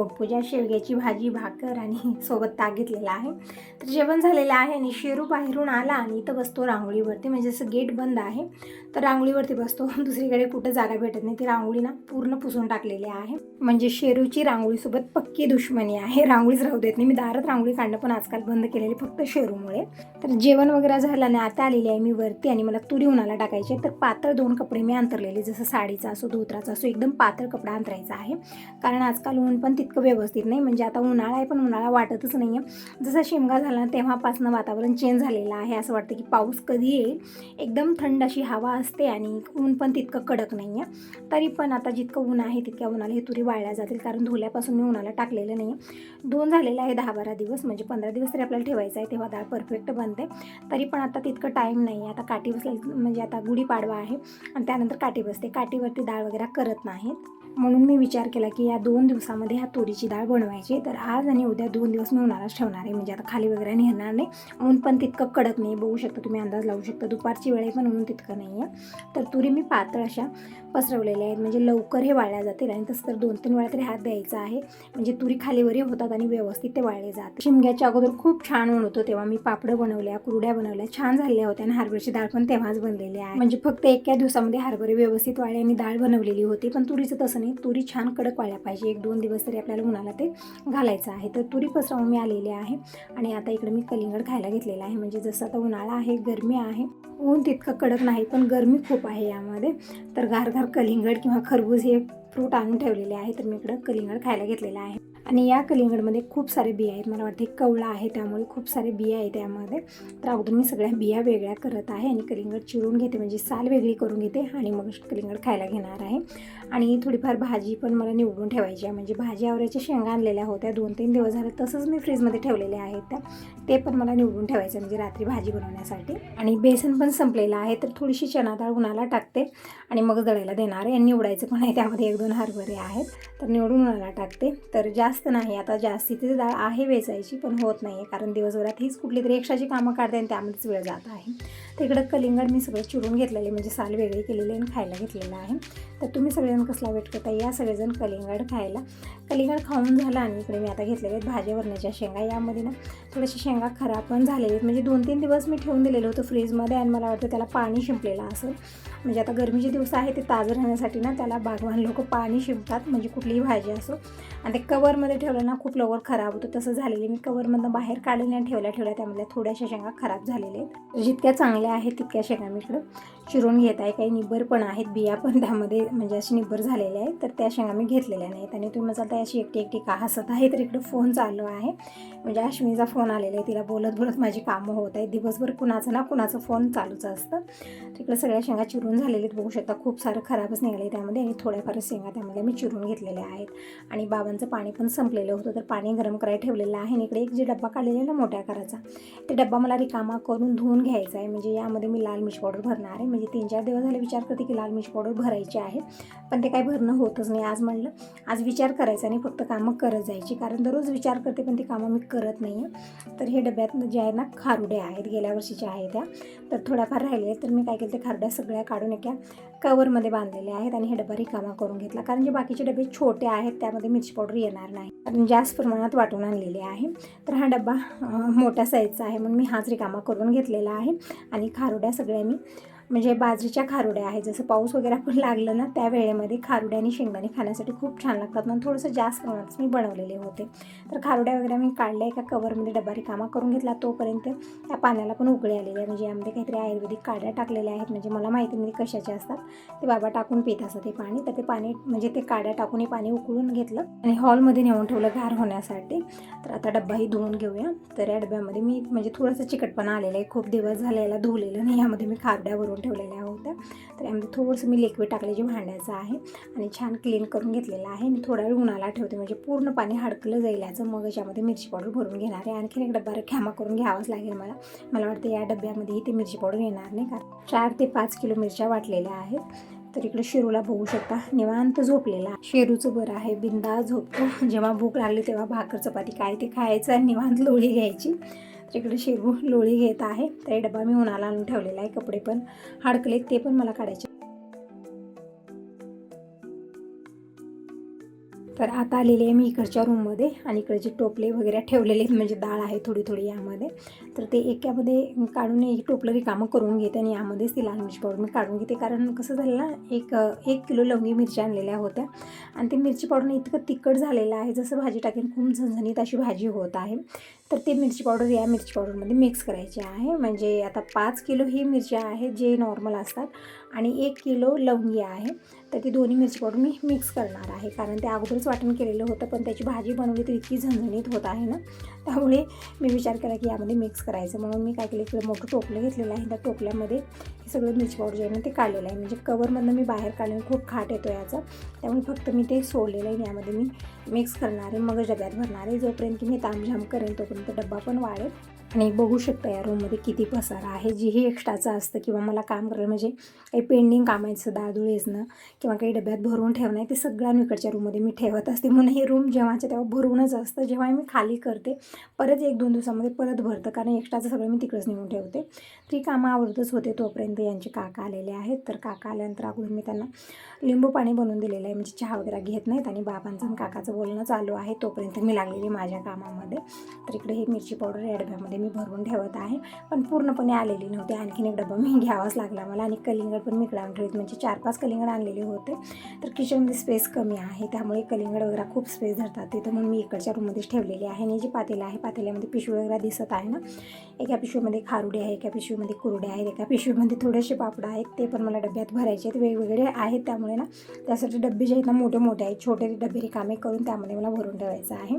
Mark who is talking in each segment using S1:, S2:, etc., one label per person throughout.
S1: पोटपूजा शेवग्याची भाजी भाकर आणि सोबत ताक घेतलेला आहे. तर जेवण झालेलं आहे आणि शेरू बाहेरून आला आणि इथं बसतो रांगोळीवरती. म्हणजे असं गेट बंद आहे. तर रांगोळीवरती बसतो. दुसरीकडे कुठं जागा भेटत नाही. ती रांगोळी ना पूर्ण पुसून टाकलेली आहे. म्हणजे शेरूची रांगोळीसोबत पक्की दुश्मनी आहे. रांगोळीच राहू देत नाही. मी दारात रांगोळी काढणं पण आजकाल बंद केलेली फक्त शेरूमुळे. तर जेवण वगैरे झालं आणि आता आलेली आहे मी वरती आणि मला तुरी उन्हाला टाकायची आहे. तर पातळ दोन कपडे मी अंतरलेले जसं साडीचा असो धोत्राचा असो एकदम पातळ कपडा अंतरायचा आहे. कारण आजकाल ऊन पण तितकं इतकं व्यवस्थित नाही. म्हणजे आता उन्हाळा आहे पण उन्हाळा वाटतच नाही आहे जसा शिमगा झाला तेव्हापासून वातावरण चेंज झालेलं आहे. असं वाटतं की पाऊस कधी येईल? एकदम थंड अशी हवा असते आणि ऊन पण तितकं कडक नाही आहे तरी पण आता जितकं ऊन आहे तितक्या उन्हाला हे तुरी वाळल्या जातील. कारण धुल्यापासून मी उन्हाला टाकलेलं नाही आहे दोन झालेलं आहे दहा बारा दिवस. म्हणजे पंधरा दिवस तरी आपल्याला ठेवायचं आहे. तेव्हा डाळ परफेक्ट बनते. तरी पण आता तितकं टाईम नाही आहे आता काठी बसल्या म्हणजे आता गुढीपाडवा आहे. आणि त्यानंतर काठी बसते. काठीवरती डाळ वगैरे करत नाहीत. म्हणून मी विचार केला की या दोन दिवसामध्ये ह्या तुरीची डाळ बनवायची तर आज आणि उद्या दोन दिवस मी उन्हाळाच ठेवणार आहे. म्हणजे आता खाली वगैरे नेणार नाही. ऊन पण तितकं कडक नाही. बघू शकता तुम्ही अंदाज लावू शकता. दुपारची वेळ पण ऊन तितकं नाही आहे. तर तुरी मी पातळ अशा पसरवलेल्या आहेत. म्हणजे लवकर हे वाळल्या जातील आणि तसं तर दोन तीन वेळा तरी हात द्यायचा आहे. म्हणजे तुरी खालीवरही होतात आणि व्यवस्थित ते वाळले जातात. शिमग्याच्या अगोदर खूप छान ऊन होतं तेव्हा मी पापडं बनवल्या कुरड्या बनवल्या छान झालेल्या होत्या आणि हरभऱ्याची डाळ पण तेव्हाच बनलेली आहे. म्हणजे फक्त एका दिवसामध्ये हरभरे व्यवस्थित वाळले आणि डाळ बनवलेली होती. पण तुरीचं तसं नाही तुरी छान कडक वाळल्या पाहिजे. एक दोन दिवस तरी आपल्याला उन्हाला ते घालायचं आहे. तर तुरी पसरवून मी आलेली आहे आणि आता इकडे मी कलिंगड खायला घेतलेला आहे. म्हणजे जसं आता उन्हाळा आहे गरमी आहे. ऊन तितकं कडक नाही पण गरमी खूप आहे यामध्ये. तर घार घार कलिंगड किंवा खरबूज हे फ्रूट आणून ठेवलेले आहे तर मी इकडं कलिंगड खायला घेतलेलं आहे. आणि या कलिंगडमध्ये खूप सारे बिया आहेत. मला वाटते कवळा आहे त्यामुळे खूप सारे बिया आहेत त्यामध्ये तर अगोदर मी सगळ्या बिया वेगळ्या करत आहे आणि कलिंगड चिरून घेते. म्हणजे साल वेगळी करून घेते आणि मग कलिंगड खायला घेणार आहे. आणि थोडीफार भाजी पण मला निवडून ठेवायची आहे. म्हणजे भाजी आवऱ्याच्या शेंगा आणलेल्या होत्या. दोन तीन दिवस झाले तसंच मी फ्रीजमध्ये ठेवलेल्या आहेत त्या. ते पण मला निवडून ठेवायचं आहे. म्हणजे रात्री भाजी बनवण्यासाठी. आणि बेसन पण संपलेलं आहे. तर थोडीशी चणा डाळ उन्हाला टाकते आणि मग दळायला देणार आहे. आणि निवडायचं पण आहे त्यामध्ये एक दोन हरभरे आहेत. तर निवडून उन्हाला टाकते. तर जास्त नाही आता जास्तीची डाळ आहे वेचायची पण होत नाही आहे कारण दिवसभरात हीच कुठली तरी एक्स्ट्राची कामं काढते आणि त्यामध्येच वेळ जात आहे. तिकडं इकडं कलिंगड मी सगळं चिरून घेतलेले म्हणजे साल वेगळी केलेली आणि खायला घेतलेलं आहे. तर तुम्ही सगळेजण कसला वेट करता या सगळेजण कलिंगड खायला. कलिंगड खाऊन झालं आणि इकडे मी आता घेतलेले आहेत भाज्या वरण्याच्या शेंगा. यामध्ये ना थोड्याशा शेंगा खराब पण झालेले आहेत. म्हणजे दोन तीन दिवस मी ठेवून दिलेलं होतं फ्रीजमध्ये आणि मला वाटतं त्याला पाणी शिंपलेलं असेल म्हणजे आता गरमीचे दिवस आहे ते ताजं राहण्यासाठी ना त्याला बागवान लोक पाणी शिंपतात. म्हणजे कुठलीही भाजी असो. आणि ते कवरमध्ये ठेवलं ना खूप लवकर खराब होतं. तसं झालेलं मी कवरमधनं बाहेर काढलेल्या आणि ठेवल्या ठेवल्या. त्यामधल्या थोड्याशा शेंगा खराब झालेल्या आहेत. जितक्या चांगल्या आहेत तितक्या शेंगा मी इकडं चिरून घेत आहे. काही निब्बर पण आहेत. बिया पण त्यामध्ये म्हणजे अशी निब्बर झालेल्या आहेत. तर त्या शेंगा मी घेतलेल्या नाहीत. आणि तुम्ही म्हणाल तर अशी एकटी एकटी का हसत आहे तर इकडं फोन चालू आहे. म्हणजे अश्विनीचा फोन आलेला आहे. तिला बोलत बोलत माझी कामं होत आहेत. दिवसभर कुणाचं ना कुणाचं फोन चालूच असतं. तिकडं सगळ्या शेंगा चिरून झालेल्या आहेत. बघू शकता खूप सारं खराबच निघाले त्यामध्ये. आणि थोड्याफार शेंगा त्यामध्ये मी चिरून घेतलेल्या आहेत. आणि साबणाचं पाणी पण संपलेलं होतं तर पाणी गरम करायला ठेवलेलं आहे आणि इकडे एक जे डब्बा काढलेला आहे ना मोठ्या आकाराचा ते डब्बा मला रिकामा करून धुवून घ्यायचा आहे. म्हणजे यामध्ये मी लाल मिर्च पावडर भरणार आहे. म्हणजे तीन चार दिवस झाले विचार करते की लाल मिर्च पावडर भरायची आहे पण ते काही भरणं होतच नाही. आज म्हणलं आज विचार करायचा आणि फक्त कामं करत जायची. कारण दररोज विचार करते पण ती कामं मी करत नाही आहे तर हे डब्यात जे आहे ना खारुड्या आहेत गेल्या वर्षीच्या आहेत त्या. तर थोड्याफार राहिले तर मी काय केलं ते खारुड्या सगळ्या काढून एका कवरमध्ये बांधलेले आहेत आणि हे डबा रिकामा करून घेतला. कारण जे बाकीचे डबे छोटे आहेत त्यामध्ये मिरची पावडर येणार नाही. कारण जास्त प्रमाणात वाटून आणलेले आहे. तर हा डबा मोठ्या साईजचा आहे म्हणून मी हाच रिकामा करून घेतलेला आहे. आणि खारुड्या सगळ्या मी म्हणजे बाजरीच्या खारुड्या आहेत. जसं पाऊस वगैरे पण लागलं ना त्या वेळेमध्ये खारुड्या आणि शेंगदाणे खाण्यासाठी खूप छान लागतात. म्हणून थोडंसं जास्त प्रमाणात मी बनवलेले होते. तर खारुड्या वगैरे मी काढल्या एका कवरमध्ये डबा रिकामा करून घेतला. तोपर्यंत त्या पाण्याला पण उकळी आलेली आहे. म्हणजे यामध्ये काहीतरी आयुर्वेदिक काड्या टाकलेल्या आहेत. म्हणजे मला माहिती नाही कशाचे असतात. ते बाबा टाकून पित असतं ते पाणी. तर ते पाणी म्हणजे ते काड्या टाकून हे पाणी उकळून घेतलं आणि हॉलमध्ये नेऊन ठेवलं गार होण्यासाठी. तर आता डब्बाही धुवून घेऊया. तर या डब्यामध्ये मी म्हणजे थोडंसं चिकटपणा आलेलं आहे. खूप दिवस झाले याला धुवलेलं नाही. यामध्ये मी खारड्यावरून ठेवलेल्या होत्या. तर यामध्ये थोडंसं मी लिक्विड टाकले जे भांड्याचं आहे आणि छान क्लीन करून घेतलेलं आहे. आणि थोडा वेळ उन्हाला ठेवते म्हणजे पूर्ण पाणी हडकलं जाईल याचं. मग याच्यामध्ये मिरची पावडर भरून घेणार आहे. आणखीन एक डब्बा ख्यामा करून घ्यावाच लागेल मला. मला वाटतं या डब्यामध्येही ते मिरची पावडर येणार नाही कारण चार ते पाच किलो मिरच्या वाटलेल्या आहेत. तर इकडे शेरूला बघू शकता. निवांत झोपलेला. शेरूचं बरं आहे. बिंदा झोपतो. जेव्हा भूक लागली तेव्हा भाकर चपाती काय ते खायचं आणि निवांत लोळी घ्यायची. तर इकडे लोळी घेत आहे. तर डबा मी उन्हाला आणून ठेवलेला आहे. कपडे पण हडकलेत ते पण मला काढायचे. तर आता आलेली आहे मी इकडच्या रूममध्ये आणि इकडचे टोपले वगैरे ठेवलेले आहेत म्हणजे डाळ आहे थोडी थोडी यामध्ये. तर ते एकामध्ये काढून एक टोपलं रिकामं करून घेते आणि यामध्येच ती लाल मिरची पावडर मी काढून घेते. कारण कसं झालं ना एक एक किलो लवंगी मिरच्या आणलेल्या होत्या. आणि ते मिरची पावडर इतकं तिखट झालेलं आहे. जसं भाजी टाकेन खूप झणझणीत अशी भाजी होत आहे. तर ती मिरची पावडर या मिरची पावडरमध्ये मिक्स करायची आहे. म्हणजे आता पाच किलो ही मिरच्या आहेत जे नॉर्मल असतात आणि एक किलो लवंगी आहे. तर ती दोन्ही मिरची पावडर मी मिक्स करणार आहे. कारण ते अगोदरच वाटण केलेलं होतं पण त्याची भाजी बनवली तर इतकी झणझणीत होत आहे ना. त्यामुळे मी विचार केला की यामध्ये मिक्स करायचं. म्हणून मी काय केलं इकडे मोठं टोपलं घेतलेलं आहे. त्या टोपल्यामध्ये हे सगळं मिरची पावडर जे आहे ना ते काढलेलं आहे. म्हणजे कवरमधनं मी बाहेर काढल्याने खूप खाट येतो याचा. त्यामुळे फक्त मी ते सोडलेलं आहे यामध्ये मी मिक्स करणार आहे. मग डब्यात भरणार आहे. जोपर्यंत की मी तामझाम करेन तोपर्यंत डब्बा पण वाढेल. आणि बघू शकता या रूममध्ये किती पसारा आहे. जेही एक्स्ट्राचं असतं किंवा मला काम करायला म्हणजे काही पेंडिंग कामायचं दादूळ येणं किंवा काही डब्यात भरून ठेवणं आहे ते सगळं इकडच्या रूममध्ये मी ठेवत असते. म्हणून हे रूम जेव्हाच्या तेव्हा भरूनच असतं जेव्हा मी खाली करते परत एक दोन दिवसामध्ये परत भरतं. कारण एक्स्ट्राचं सगळं मी तिकडंच नेऊन ठेवते. ती कामं आवडतच होते तोपर्यंत यांचे काका आलेले आहेत. तर काका आल्यानंतर अगोदर मी त्यांना लिंबू पाणी बनवून दिलेलं आहे. म्हणजे चहा वगैरे घेत नाहीत आणि बाबांचं आणि काकाचं बोलणं चालू आहे तोपर्यंत मी लागलेली माझ्या कामामध्ये. तर इकडे हे मिरची पावडर या डब्यामध्ये मी भरून ठेवत आहे. पण पूर्णपणे आलेली नव्हती. आणखीन एक डबा मी घ्यावाच लागला मला आणि कलिंगड पण मी इकडे ठेवत म्हणजे चार पाच कलिंगड आणलेले होते. तर किचनमध्ये स्पेस कमी आहे. त्यामुळे कलिंगड वगैरे खूप स्पेस धरतात तिथं. म्हणून मी इकडच्या रूममध्येच ठेवलेली आहे. आणि जी पातेलं आहे पातेल्यामध्ये पिशवी वगैरे दिसत आहे ना. एका पिशवीमध्ये खारुडे आहे एका पिशवीमध्ये कुरडे आहेत एका पिशवीमध्ये थोडेसे पापड आहेत. ते पण मला डब्यात भरायचे आहेत. वेगवेगळे आहेत. त्यामुळे ना त्यासाठी डबे जे आहेत ना मोठे मोठे आहेत. छोटे डबे रिकामे करून त्यामध्ये मला भरून ठेवायचं आहे.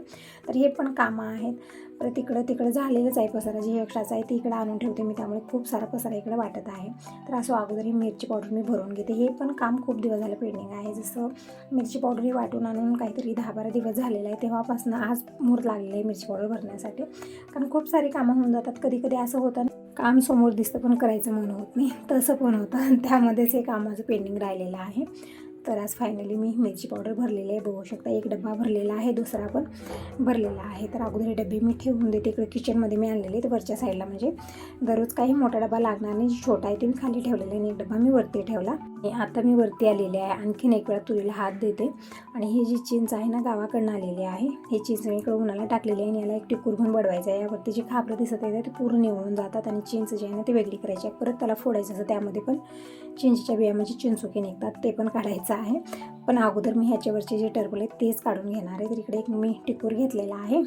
S1: तर हे पण कामं आहेत. परत तिकडं तिकडं झालेलंच आहे पसारा. जे एक्स्ट्राचं आहे ते इकडं आणून ठेवते मी. त्यामुळे खूप सारा पसारा इकडे वाटत आहे. तर असं अगोदर ही मिरची पावडर मी भरून घेते. हे पण काम खूप दिवस झालं पेंडिंग आहे. जसं मिरची पावडर ही वाटून आणून काहीतरी दहा बारा दिवस झालेलं आहे. तेव्हापासून आज मुहूर्त लागलेलं आहे मिरची पावडर भरण्यासाठी. कारण खूप सारी कामं होऊन जातात. कधी कधी असं होतं काम समोर दिसतं पण करायचं मन होत नाही. तसं पण होतं. आणि त्यामध्येच हे कामाचं पेंडिंग राहिलेलं आहे. तर आज फायनली मी मिरची पावडर भरलेली आहे. बघू शकता एक डब्बा भरलेला आहे दुसरा पण भरलेला आहे. तर अगोदर हे डबे मी ठेवून देते. इकडे किचनमध्ये मी आणलेले तर वरच्या साईडला म्हणजे दररोज काही मोठा डबा लागणार नाही छोटा आहे ते मी खाली ठेवलेला आहे आणि एक डबा मी वरती ठेवला. आता मी वरती आलेले आहे. आणखीन एक वेळा तुरीला हात देते. आणि ही जी चिंच आहे ना गावाकडनं आलेली आहे ही चिंच मी इकडं उन्हाला टाकलेली आहे आणि याला एक टिकूर घेऊन बडवायचं आहे. यावरती जी खापरं दिसत आहे ते पूर्ण निवळून जातात आणि चिंच जी आहे ना ती वेगळी करायची आहे. परत त्याला फोडायचं असं त्यामध्ये पण चिंचच्या बिया म्हणजे चिंचुके निघतात ते पण काढायचं आहे. पण अगोदर मी ह्याच्यावरचे जे टर्बल आहेत तेच काढून घेणार आहे. तर इकडे एक मी टिकूर घेतलेला आहे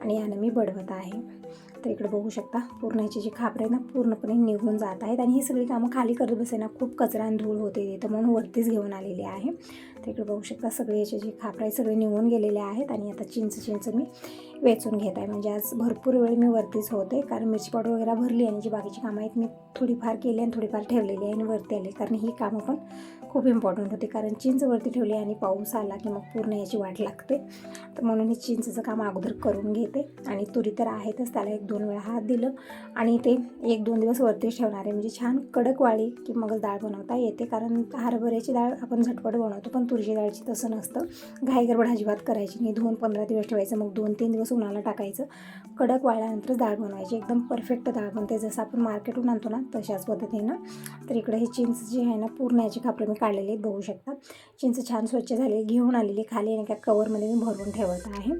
S1: आणि यानं मी बडवत आहे. तर इकडे बघू शकता पूर्ण ह्याची जी खापरे आहेत ना पूर्णपणे निघून जात आहेत. आणि ही सगळी कामं खाली करत बसेना खूप कचरा आणि धूळ होते तिथं म्हणून वरतीच घेऊन आलेली आहे. तर इकडे बघू शकता सगळे याचे जे खापराई सगळे निघून गेलेले आहेत आणि आता चिंच चिंच मी वेचून घेत आहे. म्हणजे आज भरपूर वेळ मी वरतीच होते कारण मिरची पावडर वगैरे भरली आणि जी बाकीची कामं आहेत मी थोडीफार केली आणि थोडीफार ठेवलेली आहे आणि वरती आली. कारण ही कामं पण खूप इम्पॉर्टंट होते कारण चिंच वरती ठेवली आणि पाऊस आला की मग पूर्ण याची वाट लागते. तर म्हणून मी चिंचचं काम अगोदर करून घेते आणि तुरी तर आहेतच त्याला एक दोन वेळा हात दिलं आणि ते एक दोन दिवस वरतीच ठेवणार आहे. म्हणजे छान कडक वाळी की मगच डाळ बनवता येते कारण हरभऱ्याची डाळ आपण झटपट बनवतो पण तुरीची डाळची तसं नसतं. घाई गडबड अजिबात करायची नाही. धुवून पंधरा दिवस ठेवायचं मग दोन तीन दिवस उन्हाला टाकायचं. कडक वाळल्यानंतरच डाळ बनवायची. एकदम परफेक्ट डाळ बनते. जसं आपण मार्केटहून आणतो ना तशाच पद्धतीनं. तर इकडे हे चिंच जी आहे ना पूर्ण याची कापडं मी काढलेली आहेत बघू शकता. चिंच छान स्वच्छ झाली घेऊन आलेली खाली आणि एका कवरमध्ये मी भरून ठेवत आहे.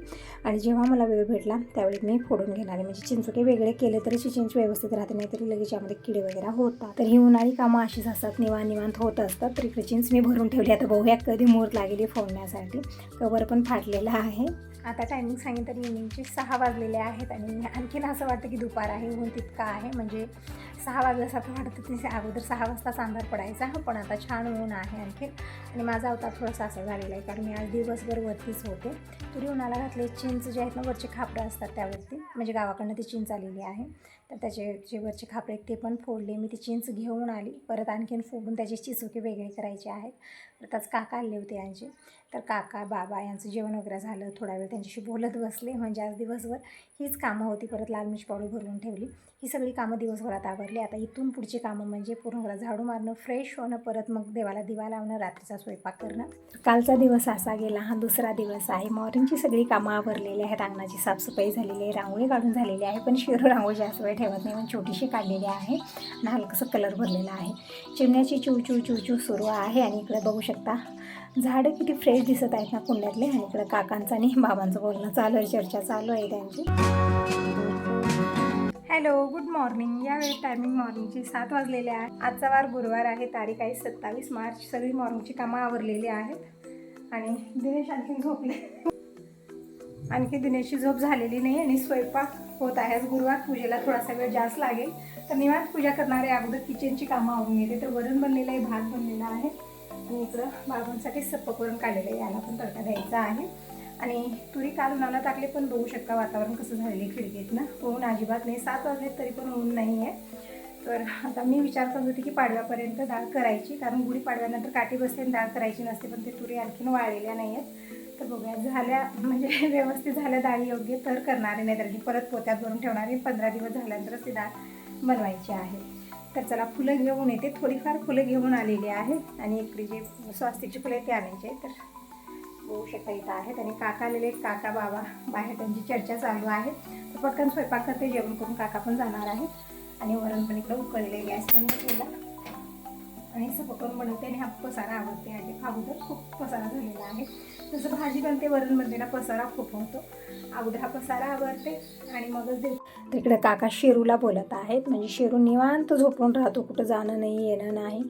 S1: आणि जेव्हा मला वेळ भेटला त्यावेळी मी फोडून घेणार आहे. म्हणजे चिंचुके वेगळे केले तरी अशी चिंच व्यवस्थित राहते नाहीतरी लगेच यामध्ये किडे वगैरे होतात. तर ही उन्हाळी कामं अशीच असतात. निवांत निवांत होत असतात. तर इकडे चिंच मी भरून ठेवली. आता बघूया कधी मुहूर्त लागेली फोडण्यासाठी. कवर पण फाटलेला आहे. आता टायमिंग सांगितलं तर इव्हनिंगचे सहा वाजलेले आहेत आणि आणखीन असं वाटतं की दुपार आहे ऊन तितका आहे. म्हणजे सहा वाजल्यासारखं वाटतं तिथे अगोदर सहा वाजताच अंधार पडायचा. पण आता छान ऊन आहे आणखीन. आणि माझा अवतार थोडासा असा झालेला आहे कारण मी आज दिवसभर वरतीच होते. तरी उन्हाला घातले चिंच जे आहेत ना वरचे खापडं असतात त्यावरती. म्हणजे गावाकडनं ती चिंच आलेली आहे. तर त्याचे जे वरचे खापरे ते पण फोडले. मी ती चिंच घेऊन आली. परत आणखीन फोडून त्याचे चिचुके वेगळे करायचे आहेत. परत आज काका आले होते यांचे. तर काका बाबा यांचं जेवण वगैरे झालं. थोडा वेळ त्यांच्याशी बोलत बसले. म्हणजे आज दिवसभर हीच कामं होती. परत लाल मिरची पावडर भरून ठेवली. ही सगळी कामं दिवसभरात आवरली. आता इथून पुढची कामं म्हणजे पूर्ण घरात झाडू मारणं फ्रेश होणं परत मग देवाला दिवा लावणं रात्रीचा स्वयंपाक करणं. कालचा दिवस असा गेला. हा दुसरा दिवस आहे. मॉर्निंगची सगळी कामं आवरलेली आहेत. अंगणाची साफसफाई झालेली आहे. रांगोळी काढून झालेली आहे. पण शिरो रांगोळी जास्त वेळ ठेवत नाही पण छोटीशी काढलेली आहे आणि हलकंसं कलर भरलेला आहे. चिमण्याची चिव चिव चिव चिव सुरू आहे आणि इकडे बघू शकता झाडं किती फ्रेश दिसत आहेत ना कुंड्यातले आणि इकडं काकांचं आणि बाबांचं बोलणं चालू आहे चर्चा चालू आहे त्यांची. हॅलो गुड मॉर्निंग यावेळी टायमिंग मॉर्निंगची सात वाजलेले आहे. आजचा वार गुरुवार आहे तारीख आहे सत्तावीस मार्च. सगळी मॉर्निंगची कामं आवरलेली आहेत. आणि दिनेश आणखी झोपले. आणखी दिनेशची झोप झालेली नाही आणि स्वयंपाक होत आहे. आज गुरुवार पूजेला थोडासा वेळ जास्त लागेल. तर निवांत पूजा करणाऱ्या अगोदर किचनची कामं आवरून येते तर वरण बनलेलं आहे भात बनलेला आहे. आणि इकडं बाबांसाठी सप्पकवरण काढलेलं आहे. याला पण तडका द्यायचा आहे. आणि तुरी काल उन्हाला टाकले पण बघू शकता वातावरण कसं झालेलं आहे खिडकीतनं. ऊन अजिबात नाही. सात वाजले तरी पण ऊन नाही आहे तर आता मी विचार करत होते की पाडव्यापर्यंत डाळ करायची. कारण गुढीपाडव्यानंतर काठी बसते आणि डाळ करायची नसते पण ते तुरी आणखीन वाळलेल्या नाही आहेत तर बघूया झाल्या म्हणजे व्यवस्थित झाल्या डाळी योग्य तर करणारे नाही तर की परत पोत्यात भरून ठेवणारे पंधरा दिवस झाल्यानंतरच ती डाळ बनवायची आहे. तर चला फुलं घेऊन येते. थोडीफार फुलं घेऊन आलेली आहेत आणि इकडे जे स्वास्तिकची फुलं आहेत ते आणायची आहेत. तर होऊ शकता इथं आहेत. आणि काका आलेले काका बाबा बाहेर त्यांची चर्चा चालू आहे. तर पटकन स्वयंपाक करते जेवण करून काका पण जाणार आहेत. आणि वरण पण इकडं उकळले गॅस बंद केला. आणि असं पकडून बनवते आणि हा पसारा आवडते. आहे अगोदर खूप पसारा झालेला आहे. जसं भाजी बनते वरण बनते ना पसारा खूप होतो अगोदर हा पसारा आवडते आणि मगच दे तिकडे काका शेरूला बोलत आहेत. म्हणजे शेरू निवांत झोपून राहतो कुठं जाणं नाही येणं नाही.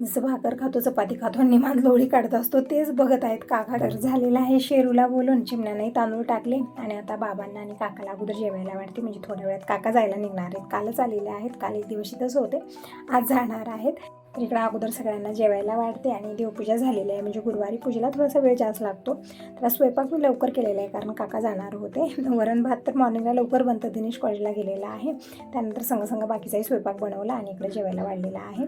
S1: जसं भाकर खातो चपाती खातो आणि निवांत लोळी काढत असतो तेच बघत आहेत काका. तर झालेलं आहे शेरूला बोलून चिमण्याने तांदूळ टाकले आणि आता बाबांना आणि काकाला अगोदर जेवायला वाटते म्हणजे थोड्या वेळात काका जायला निघणार आहेत. कालच आलेले आहेत. काल एक दिवस इथंच होते. आज जाणार आहेत. तर इकडं अगोदर सगळ्यांना जेवायला वाढते आणि देवपूजा झालेली आहे. म्हणजे गुरुवारी पूजेला थोडासा वेळ जास्त लागतो. तर स्वयंपाक मी लवकर केलेला आहे कारण काका जाणार होते. वरण भात तर मॉर्निंगला लवकर बनतं. दिनेश कॉलेजला गेलेला आहे. त्यानंतर संघसंघ बाकीचाही स्वयंपाक बनवला आणि इकडे जेवायला वाढलेला आहे.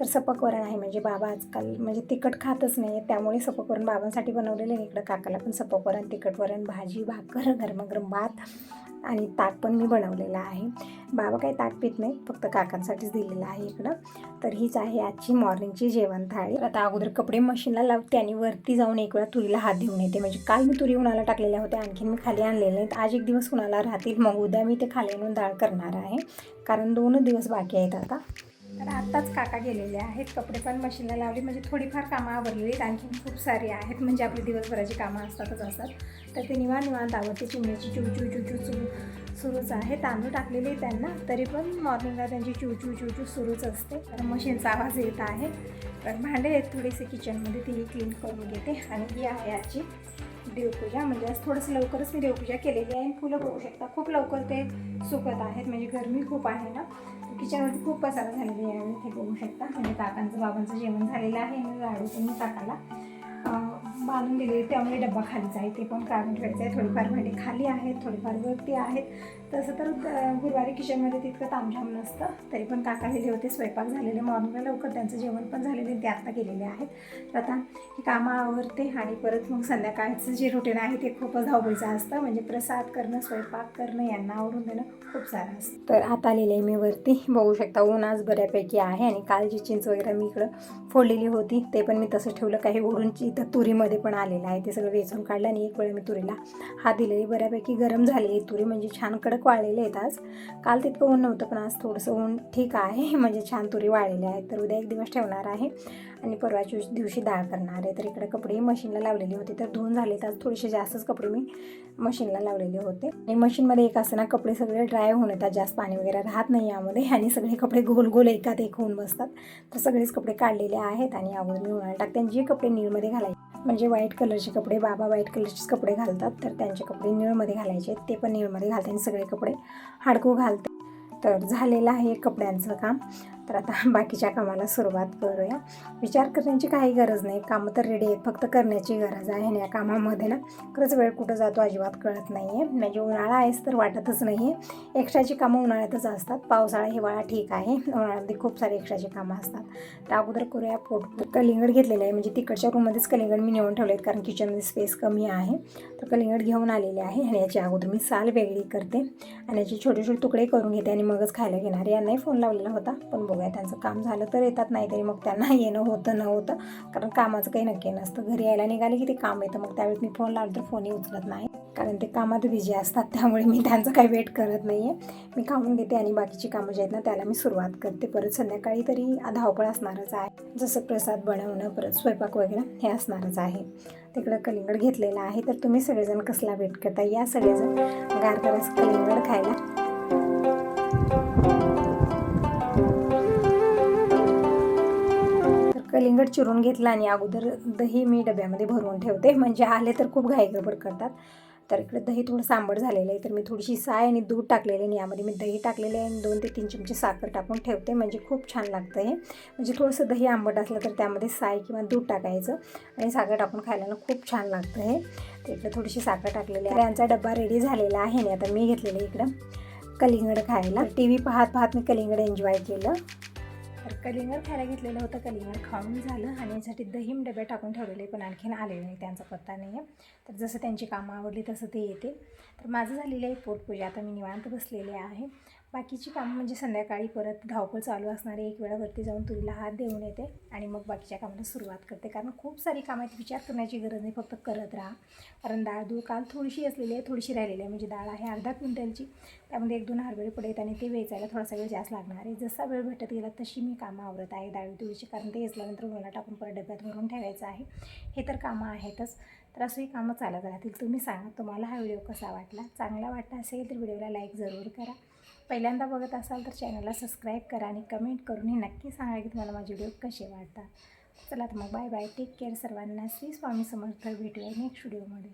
S1: तर सपक वरण आहे. म्हणजे बाबा आजकाल म्हणजे तिखट खातच नाही त्यामुळे सपक वरण बाबांसाठी बनवलेलं आहे. इकडं काकाला पण सपक वरण तिखट वरण भाजी भाकर गरमागरम भात आणि ताक पण मी बनवलेलं आहे. बाबा काही ताक पित नाही. फक्त काकांसाठीच दिलेलं आहे इकडं. तर हीच आहे आजची मॉर्निंगची जेवण थाळी. तर आता अगोदर कपडे मशीनला लावते आणि वरती जाऊन एक वेळा तुरीला हात देऊन येते. म्हणजे काल मी तुरी उन्हाला टाकलेल्या होत्या आणखीन मी खाली आणलेल्या नाहीत. आज एक दिवस उन्हाला राहतील मग उद्या मी ते खाली आणून डाळ करणार आहे. कारण दोन दिवस बाकी आहेत आता. तर आत्ताच काका गेलेले आहेत. कपडे पण मशीनला लावली. म्हणजे थोडीफार कामं आवरलेली आहेत. आणखी खूप सारी आहेत. म्हणजे आपली दिवसभराची कामं असतातच असतात. तर ते निवांत निवांत आवडते चिमण्याची चिवचू चिवचू चू सुरूच आहे. तांदूळ टाकलेले त्यांना. तरी पण मॉर्निंगला त्यांची चूचू चूचू सुरूच असते. तर मशीनचा आवाज येत आहे. तर भांडे आहेत थोडेसे किचनमध्ये. तीही क्लीन करून घेते. आणि ही आहे आजची देवपूजा. म्हणजे आज थोडंसं लवकरच मी देवपूजा केलेली आहे. फुलं बघू शकता. खूप लवकर ते सुकत आहेत. म्हणजे गरमी खूप आहे ना. किचनवरती खूप पसारा झालेली आहे. ते बघू शकता. म्हणजे काकांचं बाबांचं जेवण झालेलं आहे. आणि लाडू पण काकाला आणून बांधून दिले. त्यामुळे डब्बा खाली आहे ते पण काढून ठेवायचं आहे. थोडीफार भांडी खाली आहेत. थोडीफार वरती आहेत. तसं तर गुरुवारी किचनमध्ये तितकं तामझाम नसतं. तरी पण काका गेले होते. स्वयंपाक झालेले. मॉर्निंगला लवकर त्यांचं जेवण पण झालेले ते आत्ता गेलेले आहेत. तर आता ही कामं आवरते आणि परत मग संध्याकाळचं जे रुटीन आहे ते खूपच धावपळीचं असतं. म्हणजे प्रसाद करणं स्वयंपाक करणं यांना आवरून देणं खूप सारं असतं. तर आता आलेले आहे मी वरती. बघू शकता ऊन आज बऱ्यापैकी आहे आणि काल जी चिंच वगैरे मी इकडं फोडलेली होती ते पण मी तसं ठेवलं. काही उडून इथं तुरीमध्ये पण आलेलं आहे. ते सगळं वेचून काढलं आणि एक वेळ मी तुरीला हात दिलेली. बऱ्यापैकी गरम झालेली तुरी म्हणजे छान कडक वाळलेले आहेत आज. काल तितकं ऊन नव्हतं पण आज थोडंसं ऊन ठीक आहे. म्हणजे छान तुरी वाळलेल्या आहेत तर उद्या एक दिवस ठेवणार आहे. आणि परवाच्या दिवशी डाळ करणार आहे. तर इकडे कपडे मशीनला लावलेले होते. तर धुवून झाले तर थोडेसे जास्तच कपडे मी मशीनला लावलेले होते. आणि मशीनमध्ये एक असं ना कपडे सगळे ड्राय होऊन येतात. जास्त पाणी वगैरे राहत नाही यामध्ये. आणि सगळे कपडे गोल गोल एकात एक होऊन बसतात. तर सगळेच कपडे काढलेले आहेत आणि अगोदर मी उन्हाळ्यात टाकते. आणि जे कपडे नीळमध्ये घालायचे म्हणजे व्हाईट कलरचे कपडे बाबा व्हाईट कलरचेच कपडे घालतात. तर त्यांचे कपडे निळमध्ये घालायचे ते पण निळमध्ये घालते आणि सगळे कपडे हाडकू घालते. तर झालेलं आहे कपड्यांचं काम. तर आता बाकीच्या कामाला सुरुवात करूया. विचार करण्याची काही गरज नाही. कामं तर रेडी आहेत. फक्त करण्याची गरज आहे आणि या कामामध्ये ना खरंच वेळ कुठं जातो अजिबात कळत नाही आहे म्हणजे उन्हाळा आहेच तर वाटतच नाही आहे एक्स्ट्राची कामं उन्हाळ्यातच असतात. पावसाळा हिवाळा ठीक आहे. उन्हाळ्यामध्ये खूप सारे एक्स्ट्राची कामं असतात. तर अगोदर करूया पोट. कलिंगड घेतलेलं आहे. म्हणजे तिकडच्या रूममध्येच कलिंगड मी नेऊन ठेवले आहेत कारण किचनमध्ये स्पेस कमी आहे. तर कलिंगड घेऊन आलेले आहे आणि याची अगोदर मी साल वेगळी करते. आणि याचे छोटे छोटे तुकडे करून घेते आणि मगच खायला घेणार यांनाही फोन लावलेला होता पण बघूया. त्यांचं काम झालं तर येतात नाही तरी मग त्यांना येणं होतं न होतं कारण कामाचं काही नक्की नसतं. घरी यायला निघाले की ते काम येतं. मग त्यावेळेस मी फोन लावलं तर फोनही उचलत नाही. कारण ते कामात बिझी असतात. त्यामुळे मी त्यांचं काही वेट करत नाही आहे मी खाऊन घेते आणि बाकीची कामं जे आहेत ना त्याला मी सुरुवात करते. परत संध्याकाळी तरी धावपळ असणारच आहे. जसं प्रसाद बनवणं परत स्वयंपाक वगैरे हे असणारच आहे. तिकडं कलिंगड घेतलेलं आहे. तर तुम्ही सगळेजण कसला वेट करता? या सगळेजण गार करायचं कलिंगड खायला. कलिंगड चिरून घेतला आणि अगोदर दही मी डब्यामध्ये भरवून ठेवते. म्हणजे आले तर खूप घाईगडबड करतात. तर इकडे दही थोडं सांबड झालेलं आहे. तर मी थोडीशी साय आणि दूध टाकलेले आणि यामध्ये मी दही टाकलेले आहे. आणि दोन ते तीन चमचे साखर टाकून ठेवते. म्हणजे खूप छान लागतं हे. म्हणजे थोडंसं दही आंबट असलं तर त्यामध्ये साय किंवा दूध टाकायचं आणि साखर टाकून खायला खूप छान लागतं हे. तर इकडे थोडीशी साखर टाकलेली आहे. यांचा डब्बा रेडी झालेला आहे आणि आता मी घेतलेलं इकडं कलिंगड खायला. टी व्ही पाहत पाहत मी कलिंगड एन्जॉय केलं. तर कलिंगड खायला घेतलेलं होतं. कलिंगड खाऊन झालं आणि यासाठी दही डब्यात टाकून ठेवलेले पण आणखीन आलेले नाही त्यांचा पत्ता नाही आहे तर जसं त्यांची कामं आवडली तसं ते येते. तर माझं झालेलं आहे पोटपूजा. आता मी निवांत बसलेले आहे. बाकीची कामं म्हणजे संध्याकाळी परत धावपळ चालू असणारे एक वेळावरती जाऊन तुरीला हात देऊन येते आणि मग बाकीच्या कामाला सुरुवात करते. कारण खूप सारी कामं आहेत विचार करण्याची गरज नाही फक्त करत राहा. कारण डाळ धूळ काल थोडीशी असलेली आहे थोडीशी राहिलेली आहे. म्हणजे डाळ आहे अर्धा क्विंटलची. त्यामध्ये एक दोन हरभरे पडेल आणि ते वेचायला थोडासा वेळ जास्त लागणार आहे. जसा वेळ भेटत गेला तशी मी कामं आवरत आहे डाळी तुळीची कारण ते वेचल्यानंतर उन्हाळा टाकून परत डब्यात भरून ठेवायचं आहे. हे तर कामं आहेतच. तर असंही कामं चालत राहतील. तुम्ही सांगा तुम्हाला हा व्हिडिओ कसा वाटला? चांगला वाटला असेल तर व्हिडिओला लाईक जरूर करा. पहिल्यांदा बघत असाल तर चॅनलला सबस्क्राईब करा आणि कमेंट करूनही नक्की सांगा की तुम्हाला माझे व्हिडिओ कसे वाटतात. चला तर मग बाय बाय. टेक केअर सर्वांना. श्री स्वामी समर्थ. भेटूया नेक्स्ट व्हिडिओमध्ये.